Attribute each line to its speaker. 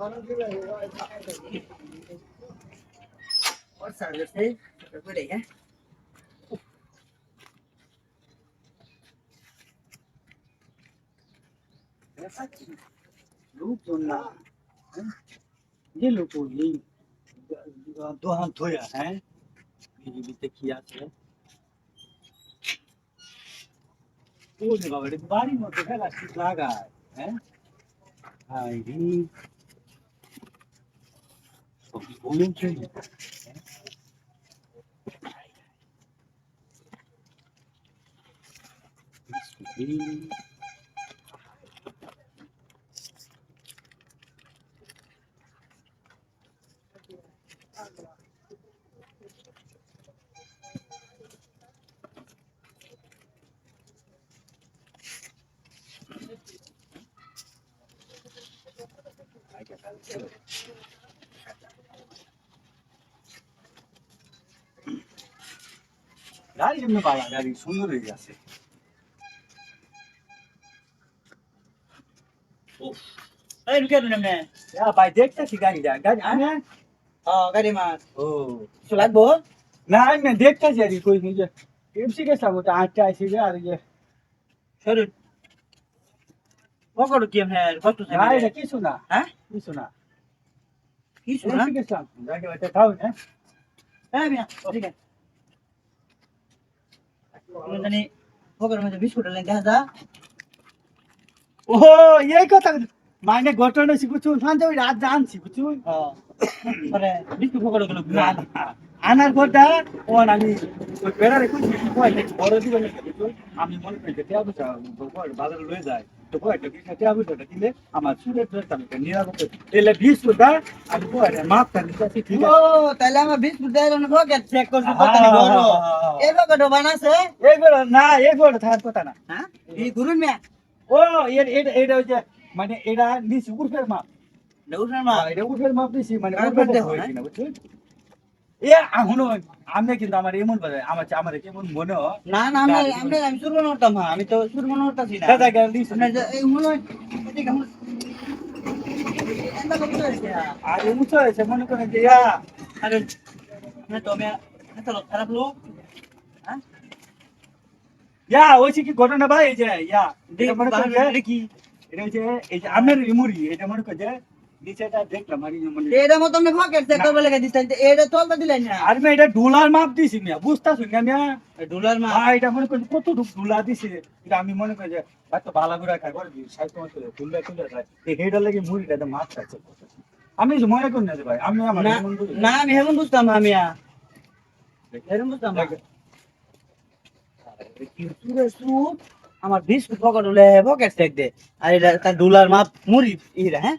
Speaker 1: और सर्विस तो है कोई तो नहीं है
Speaker 2: लूप जोड़ना ये लूप हो गई दो हाथ धोया है। ये भी तकिया से वो देखा बड़े बारी मत देखा लास्ट लागा है हाय भी 모른 채로 Thank you. গাড়ি এমনি পালা গাড়ি সুন্দর হয়ে গেছে
Speaker 1: Ê, nó kia rồi nè.
Speaker 2: ভাই দেখতেছি গাড়িটা গাড়ি
Speaker 1: Ờ, cái đi mà.
Speaker 2: ও
Speaker 1: lát bố.
Speaker 2: না আমি দেখতেছি আর কই নি যে এমসি গেছিলাম তো আটটা আইসি যে আর যে
Speaker 1: được kiềm hè, có tụi
Speaker 2: গাড়িটা
Speaker 1: này.
Speaker 2: কিছু না
Speaker 1: Hả?
Speaker 2: কিছু না
Speaker 1: số hả?
Speaker 2: এমসি গাড়ি ওইটা খাও না
Speaker 1: Ê, mẹ, đi kìa. Tani, có cái mà biscuit lên cái ra.
Speaker 2: ও এই কথা মানে ঘটনা শিখুছু শান্ত ওই রাত জানছি বুঝছু
Speaker 1: Ờ. Rồi, biscuit có cái được
Speaker 2: না,
Speaker 1: được.
Speaker 2: না। আনার কথা ও আমি ওই বড় দিবেন আমি মনে করি যে বাজারে লয়ে যায় তো কয়টা কি টিয়া বুঝাটা দিলে আমার সুরের ড্রেসটা আমি নিরাপদ আমি কয়টা ঠিক আছে।
Speaker 1: আছে?
Speaker 2: থাকার কথা না।
Speaker 1: mẹ.
Speaker 2: ও এটা এটা হচ্ছে মানে এটা নিচে উর্ফের মাপ। হ্যাঁ, এটা উর্ফের মাপ দিছি মানে উর্ফের
Speaker 1: হ্যাঁ?
Speaker 2: না এ আমি কিন্তু আমার এমন বাজে আমার আমার কেমন মনে
Speaker 1: না না আমরা আমরা আমি শুরু করতাম হ্যাঁ আমি তো শুরু করতাছি না।
Speaker 2: দাদা গেল দিস
Speaker 1: আমরা এই হলো এদিকে আমরা এন্ডা করতে হইছে
Speaker 2: আর উঁচু হয়েছে মনে করেন যে ইয়া।
Speaker 1: আরে না তো আমি এত খারাপ লোক। হ্যাঁ?
Speaker 2: ইয়া কি ঘটনা ভাই এই যে ইয়া এটা মনে করেন যে এটা হচ্ছে এই যে আমের ইমুরি এটা মনে করেন আমি মনে মনে করি ভালো করে খাই তুলে লাগে মুড়িটা মাপ খাচ্ছে। আমি মনে করি না ভাই আমি
Speaker 1: না আমি হেমন বুঝতাম আমি হেমন বুঝতাম আমার বিস্কুট পকেট হলে পকেট চেক দে। আর এটা তার ডলার মাপ মুড়ি ইরা হ্যাঁ?